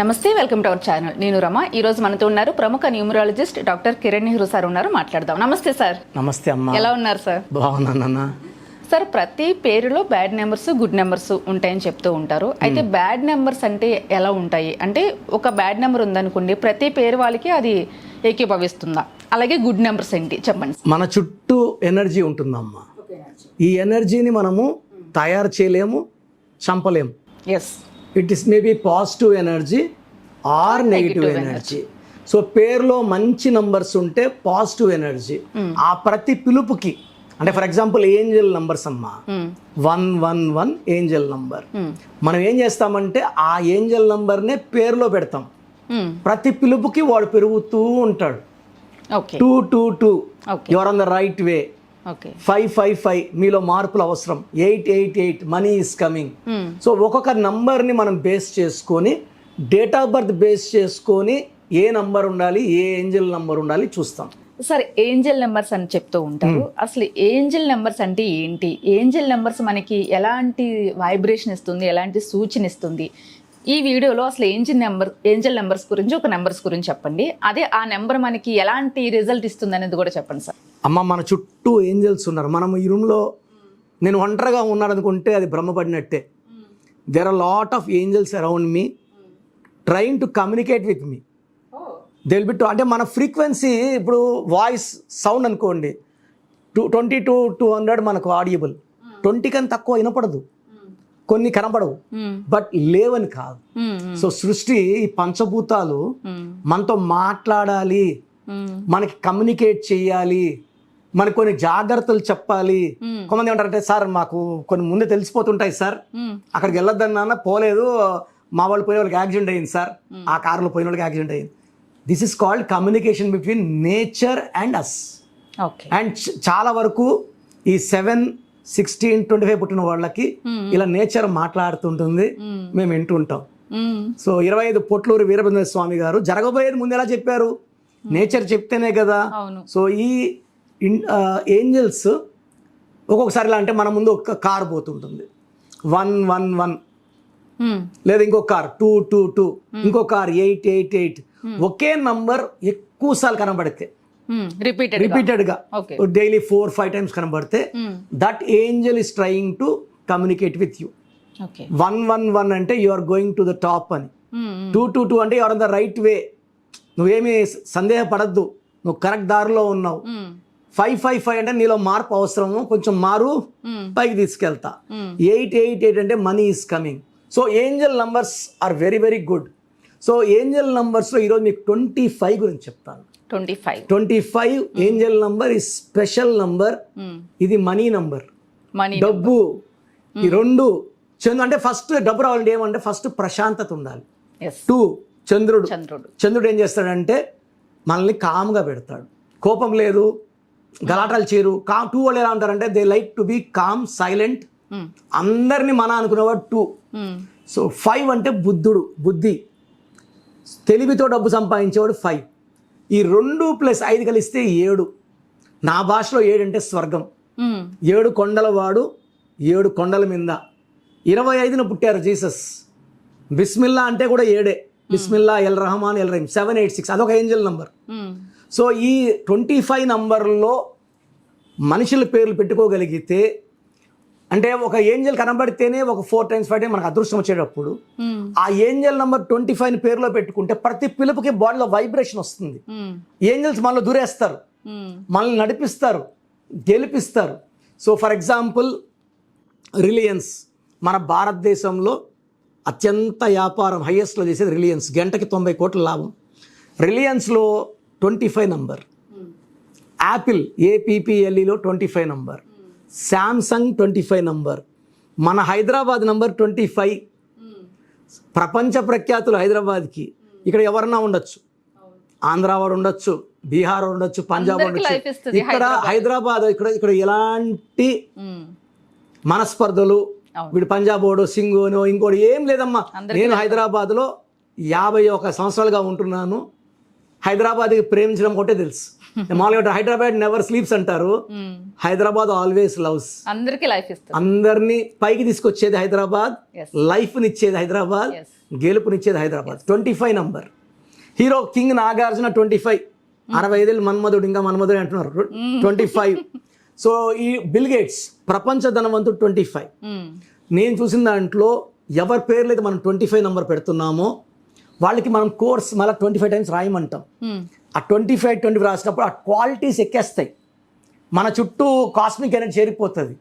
నమస్తే welcome to our channel. నేను రమ. ఈ రోజు మనతో ఉన్నారు ప్రముఖ numerologist doctor Kiran Nehru sir ఉన్నారు. మాట్లాడదాం. నమస్తే సార్. నమస్తే అమ్మా. ఎలా ఉన్నారు సార్? బాగున్నానన్న సార్ ప్రతి పేరులో బ్యాడ్ నెంబర్స్ గుడ్ నెంబర్స్ ఉంటాయని చెప్తూ ఉంటారు. అయితే బ్యాడ్ నెంబర్స్ అంటే ఎలా ఉంటాయి? అంటే ఒక బ్యాడ్ నెంబర్ ఉందనుకోండి ప్రతి పేరు వాళ్ళకి అది ఏకీభవిస్తుందా? అలాగే గుడ్ నెంబర్స్ ఏంటి? చెప్పండి మన చుట్టూ ఎనర్జీ ఉంటుందమ్మా. ఈ ఎనర్జీని మనము తయారు చేయలేము చంపలేము. Yes it is maybe positive energy or negative energy so పేరులో మంచి నంబర్స్ ఉంటే పాజిటివ్ ఎనర్జీ ఆ ప్రతి పిలుపుకి అంటే ఫర్ ఎగ్జాంపుల్ ఏంజల్ నంబర్స్ అమ్మా. One one one angel number మనం ఏం చేస్తామంటే ఆ ఏంజల్ నంబర్నే పేరులో పెడతాం. ప్రతి పిలుపుకి వాడు పెరుగుతూ ఉంటాడు. Two two two. Your on the right way five five five మీలో మార్పులు అవసరం. Eight eight eight money is coming so ఒక్కొక్క నంబర్ని మనం బేస్ చేసుకొని డేట్ ఆఫ్ బర్త్ బేస్ చేసుకొని ఏ నంబర్ ఉండాలి ఏ ఏంజల్ నంబర్ ఉండాలి చూస్తాం. సార్ ఏంజల్ నెంబర్స్ అని చెప్తూ ఉంటారు. అసలు ఏంజల్ నెంబర్స్ అంటే ఏంటి? ఏంజల్ నెంబర్స్ మనకి ఎలాంటి వైబ్రేషన్ ఇస్తుంది? ఎలాంటి సూచన ఇస్తుంది? ఈ వీడియోలో అసలు ఏంజిల్ నెంబర్ ఏంజల్ నెంబర్స్ గురించి ఒక నెంబర్స్ గురించి చెప్పండి. అదే ఆ నెంబర్ మనకి ఎలాంటి రిజల్ట్ ఇస్తుంది అనేది కూడా చెప్పండి సార్. అమ్మ మన చుట్టూ ఏంజల్స్ ఉన్నారు. మనం ఈ రూమ్లో నేను ఒంటరిగా ఉన్నాను అనుకుంటే అది భ్రమపడినట్టే. There are lot of angels around me trying to communicate with me they'll be two అంటే మన ఫ్రీక్వెన్సీ ఇప్పుడు వాయిస్ సౌండ్ అనుకోండి. Two twenty to two hundred మనకు ఆడియబుల్. ట్వంటీ కన్నా తక్కువ వినపడదు. కొన్ని కనపడవు. బట్ లేవని కాదు. సో సృష్టి ఈ పంచభూతాలు మనతో మాట్లాడాలి. మనకి కమ్యూనికేట్ చేయాలి. మనకి కొన్ని జాగ్రత్తలు చెప్పాలి. కొంతమంది ఏమంటారంటే సార్ మాకు కొన్ని ముందే తెలిసిపోతుంటాయి సార్. అక్కడికి వెళ్ళొద్దన్నా పోలేదు. మా వాళ్ళు పోయే వాళ్ళకి యాక్సిడెంట్ అయింది సార్. ఆ కార్లో పోయిన వాళ్ళకి యాక్సిడెంట్ అయింది. This is called communication between nature and us and చాలా వరకు ఈ సెవెన్ సిక్స్టీన్ ట్వంటీ ఫైవ్ పుట్టిన వాళ్ళకి ఇలా నేచర్ మాట్లాడుతుంటుంది. మేము. వింటుంటాం. సో ఇరవై ఐదు పొట్లూరు వీరభద్ర స్వామి గారు జరగబోయేది ముందు ఎలా చెప్పారు నేచర్ చెప్తేనే కదా. సో ఈ ఏంజల్స్ ఒక్కొక్కసారి ఇలా అంటే మన ముందు ఒక కార్ పోతుంటుంది. One one one. లేదా ఇంకో కార్ టూ టూ టూ. ఇంకో కార్ ఎయిట్ ఎయిట్ ఎయిట్. ఒకే నంబర్ ఎక్కువ సార్లు కనబడితే. రిపీటెడ్ రిపీటెడ్గా. డైలీ ఫోర్ ఫైవ్ టైమ్స్ కనబడితే that angel is trying to communicate with you one one one అంటే you are going to the top అని. Two two two అంటే you're on the right way నువ్వేమి సందేహపడద్దు. నువ్వు కరెక్ట్ దారిలో ఉన్నావు. ఫైవ్ ఫైవ్ ఫైవ్ అంటే నీలో మార్పు అవసరము. కొంచెం మారు పైకి తీసుకెళ్తా. ఎయిట్ ఎయిట్ ఎయిట్ అంటే money is coming so angel numbers are very very good so angel నంబర్స్లో ఈరోజు మీకు ట్వంటీ ఫైవ్ గురించి చెప్తాను. Twenty five. Twenty five angel number ఈ స్పెషల్ నంబర్. ఇది మనీ నంబర్. మనీ డబ్బు. ఈ రెండు చంద్రు అంటే ఫస్ట్ డబ్బు రావాలంటే ఏమంటే ఫస్ట్ ప్రశాంతత ఉండాలి. టూ చంద్రుడు. చంద్రుడు. చంద్రుడు ఏం చేస్తాడంటే మనల్ని కామ్గా పెడతాడు. కోపం లేదు గలాటాలు చేరు కా టూ వాళ్ళు ఎలా ఉంటారంటే they like to be calm silent. అందరినీ మన అనుకునేవాడు టూ సో ఫైవ్ అంటే బుద్ధుడు బుద్ధి. తెలివితో డబ్బు సంపాదించేవాడు ఫైవ్ ఈ రెండు ప్లస్ ఐదు కలిస్తే ఏడు. నా భాషలో ఏడు అంటే స్వర్గం. ఏడు కొండల వాడు ఏడు కొండల మీద. ఇరవై ఐదున పుట్టారు జీసస్. బిస్మిల్లా అంటే కూడా ఏడే. బిస్మిల్లా ఎల్ రహమాన్ ఎల్ రహీం. సెవెన్ ఎయిట్ సిక్స్ అదొక ఏంజల్ నంబర్. సో ఈ ట్వంటీ ఫైవ్ నంబర్లో మనుషుల పేర్లు పెట్టుకోగలిగితే అంటే ఒక ఏంజల్ కనబడితేనే ఒక ఫోర్ టైమ్స్ ఫైవ్ టైం మనకు అదృష్టం వచ్చేటప్పుడు ఆ ఏంజల్ నంబర్ ట్వంటీ ఫైవ్ పేరులో పెట్టుకుంటే ప్రతి పిలుపుకి బాడీలో వైబ్రేషన్ వస్తుంది. ఏంజల్స్ మనలో దూరేస్తారు. మనల్ని నడిపిస్తారు. గెలిపిస్తారు. సో ఫర్ ఎగ్జాంపుల్ రిలయన్స్ మన భారతదేశంలో అత్యంత వ్యాపారం హైయెస్ట్లో చేసేది రిలయన్స్ గంటకి తొంభై కోట్ల లాభం. రిలయన్స్లో twenty five number Apple ఏపీపీఎల్ఈలో twenty five number Samsung twenty five number మన హైదరాబాద్ నంబర్ ట్వంటీ ఫైవ్ ప్రపంచ ప్రఖ్యాతులు హైదరాబాద్కి. ఇక్కడ ఎవరన్నా ఉండొచ్చు. ఆంధ్ర వాడు ఉండొచ్చు బీహార్ వాడు ఉండొచ్చు పంజాబ్ ఉండొచ్చు. ఇక్కడ హైదరాబాద్. ఇక్కడ ఇక్కడ ఎలాంటి మనస్పర్ధలు. వీడు పంజాబ్ వాడు సింగోనో ఇంకోటి ఏం లేదమ్మా. నేను హైదరాబాద్లో యాభై ఒక సంవత్సరాలుగా ఉంటున్నాను. హైదరాబాద్కి ప్రేమించడం ఒకటే తెలుసు. మామూలుగా హైదరాబాద్ నెవర్ స్లీప్స్ అంటారు. హైదరాబాద్ ఆల్వేస్ లవ్స్ అందరికీ లైఫ్ ఇస్తుంది. అందరినీ పైకి తీసుకొచ్చేది హైదరాబాద్ Yes. లైఫ్ని ఇచ్చేది Hyderabad. గెలుపునిచ్చేది Hyderabad. Twenty five number hero king Nagarjuna twenty five అరవై ఐదేళ్ళు మన్మధుడు ఇంకా మన్మధుడు అంటున్నారు. ట్వంటీ ఫైవ్ సో ఈ బిల్ గేట్స్ ప్రపంచ ధనవంతుడు ట్వంటీ ఫైవ్. నేను చూసిన దాంట్లో ఎవరి పేర్లు అయితే మనం ట్వంటీ ఫైవ్ నెంబర్ పెడుతున్నామో వాళ్ళకి మనం కోర్స్ మళ్ళీ ట్వంటీ ఫైవ్ టైమ్స్ రాయమంటాం. ఆ ట్వంటీ ఫైవ్ ట్వంటీ రాసినప్పుడు ఆ క్వాలిటీస్ ఎక్కేస్తాయి. మన చుట్టూ కాస్మిక్ ఎనర్జీ చేరిపోతుంది.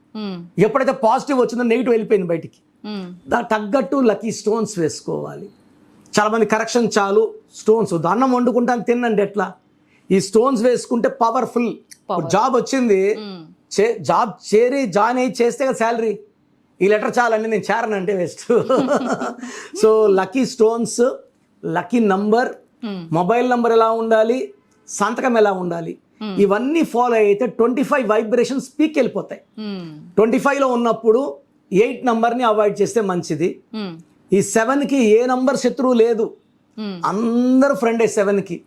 ఎప్పుడైతే పాజిటివ్ వచ్చిందో నెగిటివ్ వెళ్ళిపోయింది బయటికి. దానికి తగ్గట్టు లక్కీ స్టోన్స్ వేసుకోవాలి. చాలామంది కరెక్షన్ చాలు స్టోన్స్ అన్నం వండుకుంటాను తినండి ఎట్లా? ఈ స్టోన్స్ వేసుకుంటే పవర్ఫుల్ జాబ్ వచ్చింది. జాబ్ చేరి జాయిన్ అయ్యి చేస్తే కదా శాలరీ ఈ లెటర్ చాలండి నేను చేరనంటే waste so lucky stones lucky number. Mobile number ఎలా ఉండాలి? సంతకం ఎలా ఉండాలి? ఇవన్నీ ఫాలో అయితే ట్వంటీ ఫైవ్ వైబ్రేషన్స్ పీక్ వెళ్ళిపోతాయి. ట్వంటీ ఫైవ్లో ఉన్నప్పుడు ఎయిట్ నంబర్ని అవాయిడ్ చేస్తే మంచిది. ఈ సెవెన్కి ఏ నంబర్ శత్రువు లేదు. అందరూ ఫ్రెండే సెవెన్కి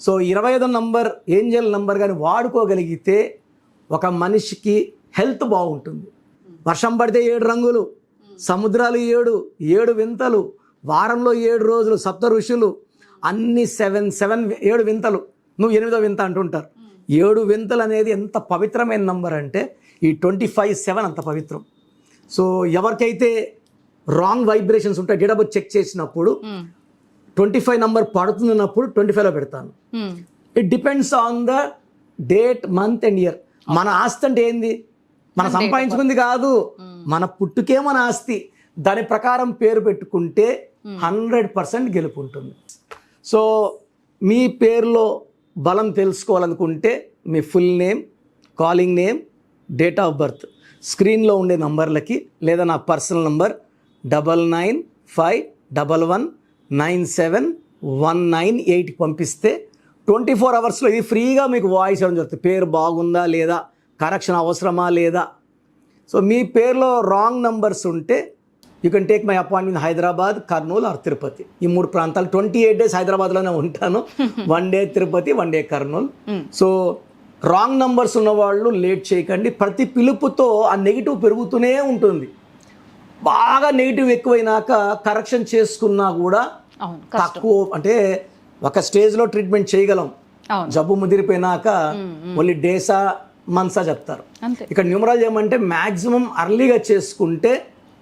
సో ఇరవై ఐదో నంబర్ ఏంజల్ నంబర్ కానీ వాడుకోగలిగితే ఒక మనిషికి హెల్త్ బాగుంటుంది. వర్షం పడితే ఏడు రంగులు సముద్రాలు ఏడు ఏడు వింతలు వారంలో ఏడు రోజులు సప్త ఋషులు అన్ని సెవెన్ సెవెన్ ఏడు వింతలు. నువ్వు ఎనిమిదో వింత అంటుంటారు. ఏడు వింతలు అనేది ఎంత పవిత్రమైన నంబర్ అంటే ఈ ట్వంటీ ఫైవ్ సెవెన్ అంత పవిత్రం. సో ఎవరికైతే రాంగ్ వైబ్రేషన్స్ ఉంటాయి డేట్ చెక్ చేసినప్పుడు. ట్వంటీ ఫైవ్ నంబర్ పడుతున్నప్పుడు ట్వంటీ ఫైవ్లో పెడతాను. It depends on the date month and year మన ఆస్తి అంటే ఏంది? మన సంపాదించుకుంది కాదు. మన పుట్టుకే మన ఆస్తి. దాని ప్రకారం పేరు పెట్టుకుంటే హండ్రెడ్ పర్సెంట్ గెలుపు ఉంటుంది. సో మీ పేరులో బలం తెలుసుకోవాలనుకుంటే మీ full name calling name date of birth స్క్రీన్లో ఉండే నంబర్లకి లేదా నా personal number double nine five double one nine seven one nine ఎయిట్కి పంపిస్తే ట్వంటీ ఫోర్ అవర్స్లో ఇది ఫ్రీగా మీకు వాయిస్ ఇవ్వడం జరుగుతుంది. పేరు బాగుందా లేదా కరెక్షన్ అవసరమా లేదా? సో మీ పేరులో రాంగ్ నంబర్స్ ఉంటే you can take my appointment Hyderabad Kurnool or Tirupati ఈ మూడు ప్రాంతాలు ట్వంటీ ఎయిట్ డేస్ హైదరాబాద్లోనే ఉంటాను. One day Tirupati one day Kurnool so wrong numbers ఉన్న వాళ్ళు లేట్ చేయకండి. ప్రతి పిలుపుతో ఆ నెగిటివ్ పెరుగుతూనే ఉంటుంది. బాగా నెగిటివ్ ఎక్కువైనాక కరెక్షన్ చేసుకున్నా కూడా తక్కువ అంటే ఒక స్టేజ్లో ట్రీట్మెంట్ చేయగలం. జబ్బు ముదిరిపోయినాక ఓన్లీ డేసా మంత్సా చెప్తారు. ఇక్కడ న్యూమరాలజీ ఏమంటే మ్యాక్సిమం అర్లీగా చేసుకుంటే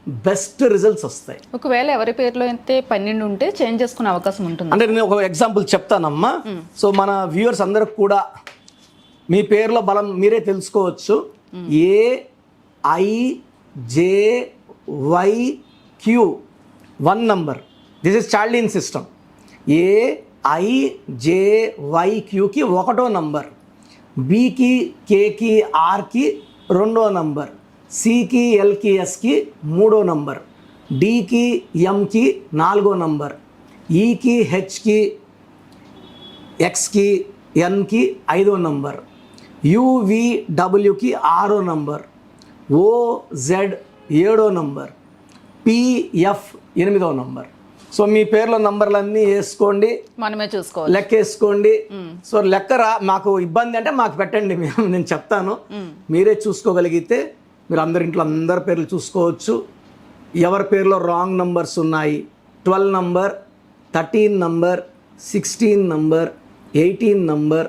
బెస్ట్ రిజల్ట్స్ వస్తాయి. ఒకవేళ ఎవరి పేరులో అయితే పన్నెండు ఉంటే చేంజ్ చేసుకునే అవకాశం ఉంటుంది. అంటే నేను ఒక ఎగ్జాంపుల్ చెప్తానమ్మా. సో మన వ్యూవర్స్ అందరికి కూడా మీ పేరులో బలం మీరే తెలుసుకోవచ్చు. A I J Y Q one number. This is Chaldean system A I J Y క్యూకి ఒకటో నంబర్. బికి కేకి ఆర్కి రెండో నంబర్. సికి ఎల్కి ఎస్కి మూడో నంబర్ డికి ఎంకి నాలుగో నంబర్ ఈకి హెచ్కి ఎక్స్కి ఎన్కి ఐదో నంబర్ యువిడబ్ల్యూకి ఆరో నంబర్ ఓజెడ్ ఏడో నంబర్ పిఎఫ్ ఎనిమిదో నంబర్. సో మీ పేర్లో నంబర్లన్నీ వేసుకోండి. మనమే చూసుకోవాలి. లెక్క వేసుకోండి. సో లెక్క రా మాకు ఇబ్బంది అంటే మాకు పెట్టండి. మేము నేను చెప్తాను. మీరే చూసుకోగలిగితే మీరు అందరి ఇంట్లో అందరి పేర్లు చూసుకోవచ్చు. ఎవరి పేరులో రాంగ్ నంబర్స్ ఉన్నాయి? Twelve number thirteen number sixteen number eighteen number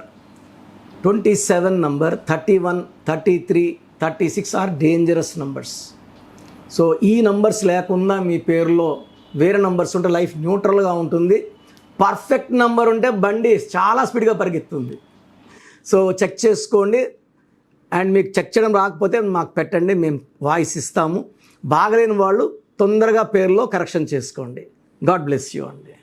twenty seven number thirty one thirty three thirty six are dangerous numbers. So ఈ నంబర్స్ లేకుండా మీ పేరులో వేరే నంబర్స్ ఉంటే లైఫ్ న్యూట్రల్గా ఉంటుంది. పర్ఫెక్ట్ నంబర్ ఉంటే బండి చాలా స్పీడ్గా పరిగెత్తుంది. సో చెక్ చేసుకోండి. అండ్ మీకు చెక్ చేయడం రాకపోతే మాకు పెట్టండి మేము వాయిస్ ఇస్తాము. బాగలేని వాళ్ళు తొందరగా పేరులో కరెక్షన్ చేసుకోండి. గాడ్ బ్లెస్ యూ అండి.